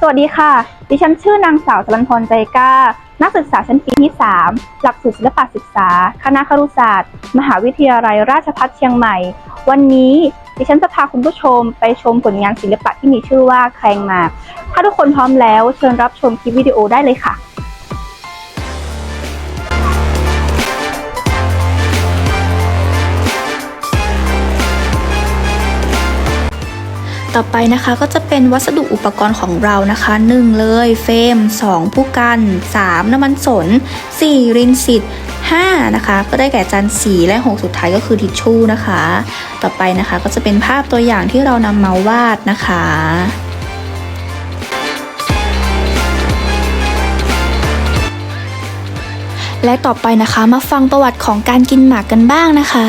สวัสดีค่ะ ดิฉันชื่อนางสาวสรันพรใจกล้า นักศึกษาชั้นปีที่ 3 หลักสูตรศิลปศึกษา คณะครุศาสตร์ มหาวิทยาลัยราชภัฏเชียงใหม่ วันนี้ดิฉันจะพาคุณผู้ชมไปชมผลงานศิลปะที่มีชื่อว่าแครงมา ถ้าทุกคนพร้อมแล้ว เชิญรับชมคลิปวิดีโอได้เลยค่ะ ต่อไปนะคะก็จะเป็นวัสดุอุปกรณ์ของเรานะคะ1เลยเฟรม2ผู้กัน 3 น้ำมันสน 4 รินสิต5นะคะก็ได้แก่จานสีและ 6 สุดท้ายก็คือทิชชู่นะคะ ต่อไปนะคะก็จะเป็นภาพตัวอย่างที่เรานำมาวาดนะคะและต่อไปนะคะมาฟังประวัติของการกินหมากกันบ้างนะคะ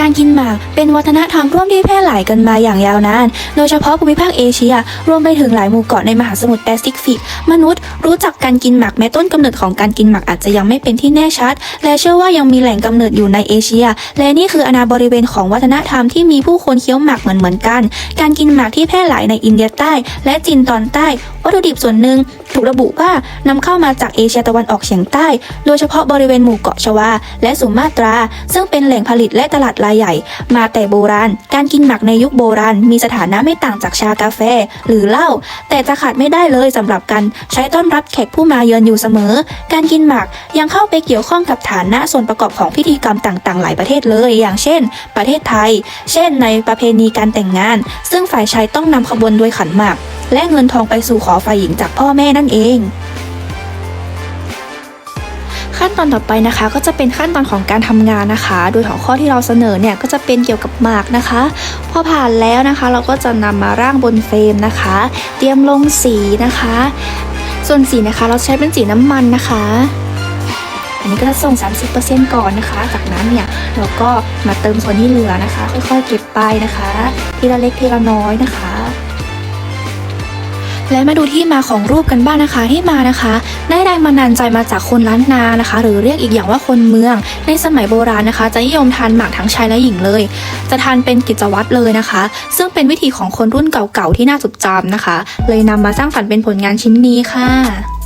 การกินหมากเป็นวัฒนธรรมร่วมที่แพร่หลายกันมาอย่างยาวนาน โดยเฉพาะภูมิภาคเอเชีย รวมไปถึงหลายหมู่เกาะในมหาสมุทรแปซิฟิก มนุษย์รู้จักการกินหมากแม้ต้นกำเนิดของการกินหมากอาจจะยังไม่เป็นที่แน่ชัด และเชื่อว่ายังมีแหล่งกำเนิดอยู่ในเอเชีย และนี่คืออาณาบริเวณของวัฒนธรรมที่มีผู้คนเคี้ยวหมากเหมือนเหมือนๆกัน การกินหมากที่แพร่หลายในอินเดียใต้ และจีนตอนใต้ วัตถุดิบส่วนหนึ่งถูกระบุว่านำเข้ามาจากเอเชียตะวันออกเฉียงใต้ โดยเฉพาะบริเวณหมู่เกาะชวา และสุมาตรา ซึ่งเป็นแหล่งผลิตและตลาดรายใหญ่ มาแต่โบราณ การกินหมักในยุคโบราณ มีสถานะไม่ต่างจากชากาแฟ หรือเหล้าแต่จะขาดไม่ได้เลยสำหรับการใช้ต้อนรับแขกผู้มาเยือนอยู่เสมอ การกินหมักยังเข้าไปเกี่ยวข้องกับฐานะส่วนประกอบของพิธีกรรมต่างๆ หลายประเทศเลย อย่างเช่น ประเทศไทย เช่น ในประเพณีการแต่งงาน ซึ่งฝ่ายชายต้องนำขบวนด้วยขันหมาก และเงินทองไปสู่ขอฝ่ายหญิงจากพ่อแม่นั่นเอง ขั้นตอนต่อไปนะคะ ก็จะเป็นขั้นตอนของการทำงานนะคะ โดยหัวข้อที่เราเสนอเนี่ยก็จะเป็นเกี่ยวกับหมากนะคะ พอผ่านแล้วนะคะ เราก็จะนำมาร่างบนเฟรมนะคะ เตรียมลงสีนะคะ ส่วนสีนะคะเราใช้เป็นสีน้ำมันนะคะอันนี้ก็จะส่ง 30%ก่อนนะคะ จากนั้นเนี่ยเราก็มาเติมส่วนที่เหลือนะคะ ค่อยๆ เก็บไปนะคะ ทีละเล็กทีละน้อยนะคะ และมาดูที่มาของรูปกันบ้างนะคะที่มานะคะ ได้แรงบันดาลใจมาจากคนล้านนานะคะ หรือเรียกอีกอย่างว่าคนเมือง ในสมัยโบราณนะคะ จะนิยมทานหมากทั้งชายและหญิงเลย จะทานเป็นกิจวัตรเลยนะคะ ซึ่งเป็นวิธีของคนรุ่นเก่าๆที่น่าจดจำนะคะ เลยนำมาสร้างสรรค์เป็นผลงานชิ้นนี้ค่ะ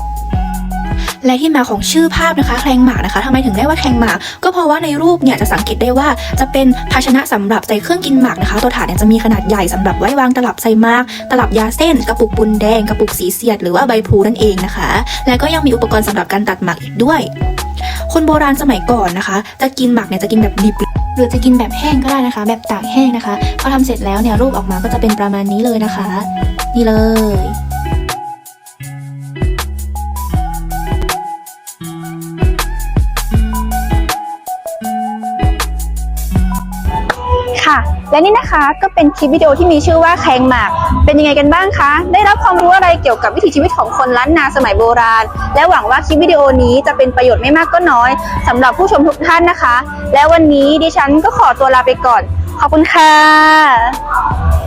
และที่มาของชื่อภาพนะคะแครงหมากนะคะทำไมถึงได้ว่าแครงหมาก ก็เพราะว่าในรูปเนี่ยจะสังเกตได้ว่าจะเป็นภาชนะสำหรับใส่เครื่องกินหมากนะคะ ตัวถาดเนี่ยจะมีขนาดใหญ่สำหรับไว้วางตลับใส่หมาก ตลับยาเส้น กระปุกปุนแดง กระปุกสีเสียด หรือว่าใบพลูนั่นเองนะคะ และก็ยังมีอุปกรณ์สำหรับการตัดหมากอีกด้วย คนโบราณสมัยก่อนนะคะ จะกินหมากเนี่ยจะกินแบบดิบหรือจะกินแบบแห้งก็ได้นะคะ แบบตากแห้งนะคะพอทำเสร็จแล้วเนี่ยรูปออกมาก็จะเป็นประมาณนี้เลยนะคะ นี่เลย และนี่นะคะก็เป็นคลิปวิดีโอที่มีชื่อว่าแขงหมาก เป็นยังไงกันบ้างคะ ได้รับความรู้อะไรเกี่ยวกับวิถีชีวิตของคนล้านนาสมัยโบราณ และหวังว่าคลิปวิดีโอนี้จะเป็นประโยชน์ไม่มากก็น้อยสำหรับผู้ชมทุกท่านนะคะ และวันนี้ดิฉันก็ขอตัวลาไปก่อน ขอบคุณค่ะ